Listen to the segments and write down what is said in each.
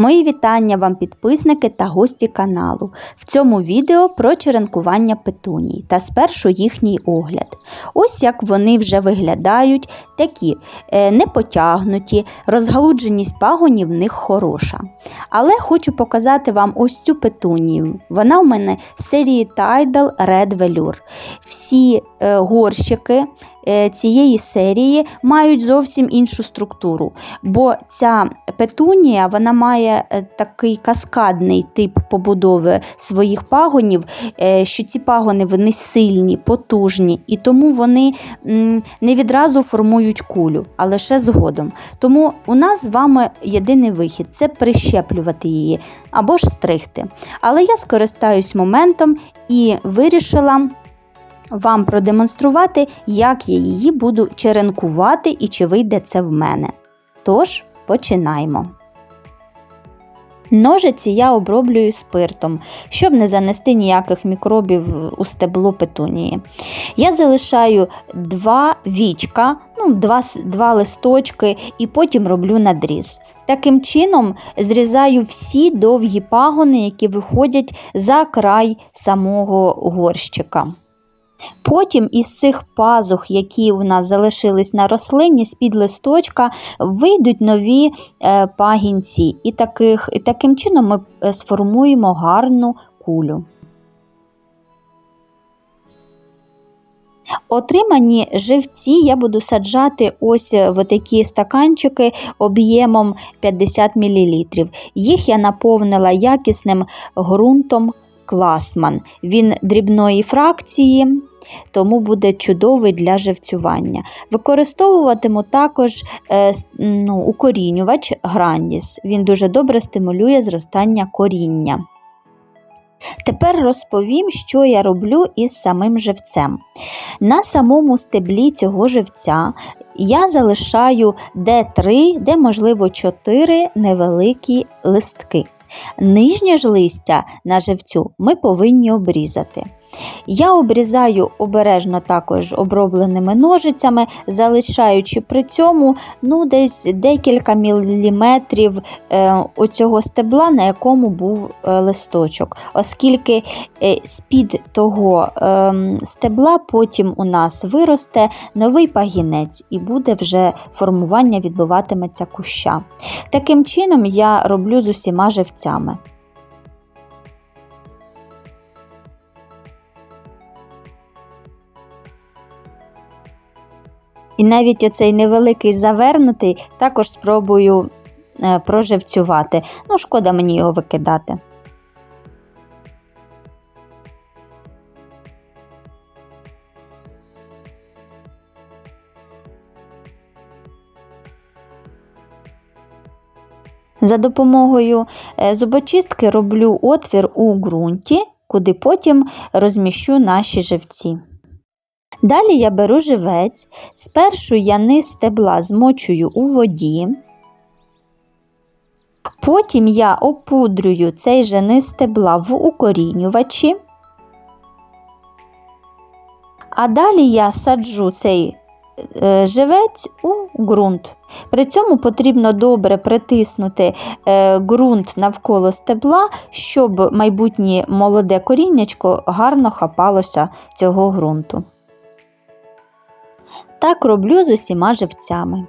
Мої вітання вам, підписники та гості каналу. В цьому відео про черенкування петуній та спершу їхній огляд. Ось як вони вже виглядають, такі е, непотягнуті, розгалудженість пагонів в них хороша. Але хочу показати вам ось цю петунію. Вона у мене з серії Tidal Red Velour. Всі е, горщики е, цієї серії мають зовсім іншу структуру, бо ця петунія вона має е, такий каскадний тип побудови своїх пагонів, е, що ці пагони вони сильні, потужні, і тому вони не відразу формують кулю, а лише згодом. Тому у нас з вами єдиний вихід це прищеплювати її або ж стригти. Але я скористаюсь моментом і вирішила вам продемонструвати, як я її буду черенкувати і чи вийде це в мене. Тож, починаємо. Ножиці я оброблюю спиртом, щоб не занести ніяких мікробів у стебло петунії. Я залишаю два вічка, ну, два, два листочки і потім роблю надріз. Таким чином зрізаю всі довгі пагони, які виходять за край самого горщика. Потім із цих пазух, які у нас залишились на рослині, з-під листочка, вийдуть нові е, пагінці. І, таких, і таким чином ми е, сформуємо гарну кулю. Отримані живці я буду саджати ось в такі стаканчики об'ємом 50 мл. Їх я наповнила якісним ґрунтом класман. Він дрібної фракції, тому буде чудовий для живцювання. Використовуватиму також е, ну, укорінювач Грандіс. Він дуже добре стимулює зростання коріння. Тепер розповім, що я роблю із самим живцем. На самому стеблі цього живця я залишаю де 3, де можливо 4 невеликі листки. Нижнє ж листя на живцю ми повинні обрізати. Я обрізаю обережно також обробленими ножицями, залишаючи при цьому ну, десь декілька міліметрів е, оцього стебла, на якому був е, листочок, оскільки е, з-під того е, стебла потім у нас виросте новий пагінець і буде вже формування відбуватиметься куща. Таким чином я роблю з усіма живцями. І навіть оцей невеликий завернутий також спробую е, проживцювати. Ну, шкода мені його викидати. За допомогою е, зубочистки роблю отвір у ґрунті, куди потім розміщу наші живці. Далі я беру живець, спершу я низ стебла змочую у воді, потім я опудрюю цей же низ стебла в укорінювачі, а далі я саджу цей е, живець у ґрунт. При цьому потрібно добре притиснути е, ґрунт навколо стебла, щоб майбутнє молоде коріннячко гарно хапалося цього ґрунту. Так роблю з усіма живцями.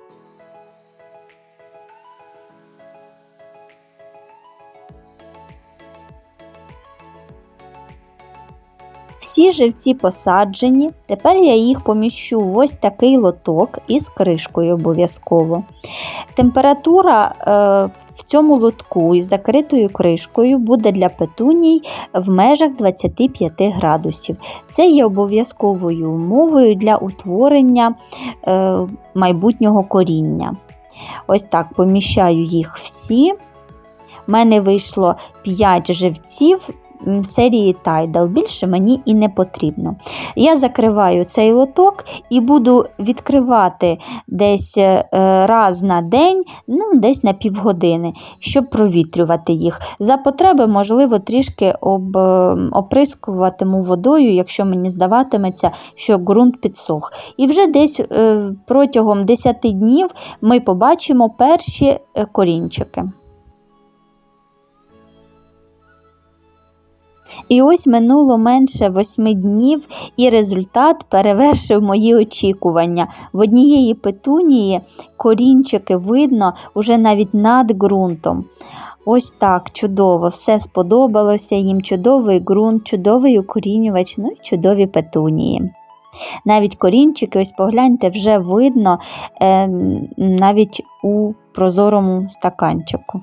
Всі живці посаджені, тепер я їх поміщу в ось такий лоток із кришкою обов'язково. Температура е, в цьому лотку із закритою кришкою буде для петуній в межах 25 градусів. Це є обов'язковою умовою для утворення е, майбутнього коріння. Ось так поміщаю їх всі. У мене вийшло 5 живців серії Tidal. Більше мені і не потрібно. Я закриваю цей лоток і буду відкривати десь е, раз на день, ну, десь на півгодини, щоб провітрювати їх. За потреби, можливо, трішки об, е, оприскуватиму водою, якщо мені здаватиметься, що ґрунт підсох. І вже десь е, протягом 10 днів ми побачимо перші корінчики. І ось минуло менше восьми днів, і результат перевершив мої очікування. В однієї петунії корінчики видно уже навіть над ґрунтом. Ось так, чудово, все сподобалося їм чудовий ґрунт, чудовий укорінювач, ну і чудові петунії. Навіть корінчики, ось погляньте, вже видно е, навіть у прозорому стаканчику.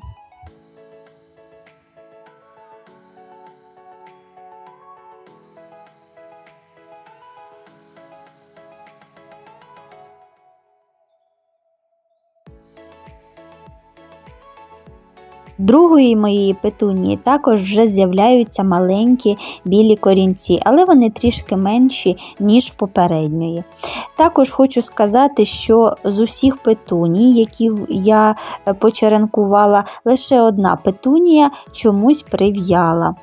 Другої моєї петунії також вже з'являються маленькі білі корінці, але вони трішки менші, ніж в попередньої. Також хочу сказати, що з усіх петуній, які я е, почеренкувала, лише одна петунія чомусь прив'яла.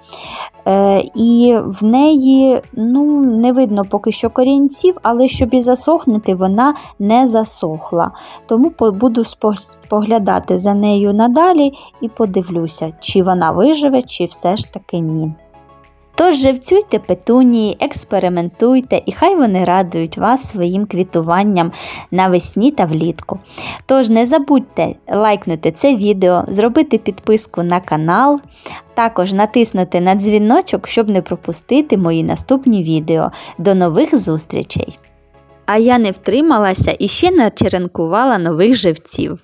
Е, І в неї ну, не видно поки що корінців, але щоб і засохнути, вона не засохла. Тому буду споглядати за нею надалі і подивлюся, чи вона виживе, чи все ж таки ні. Тож живцюйте петунії, експериментуйте, і хай вони радують вас своїм квітуванням навесні та влітку. Тож не забудьте лайкнути це відео, зробити підписку на канал, також натиснути на дзвіночок, щоб не пропустити мої наступні відео. До нових зустрічей! А я не втрималася і ще начеренкувала нових живців.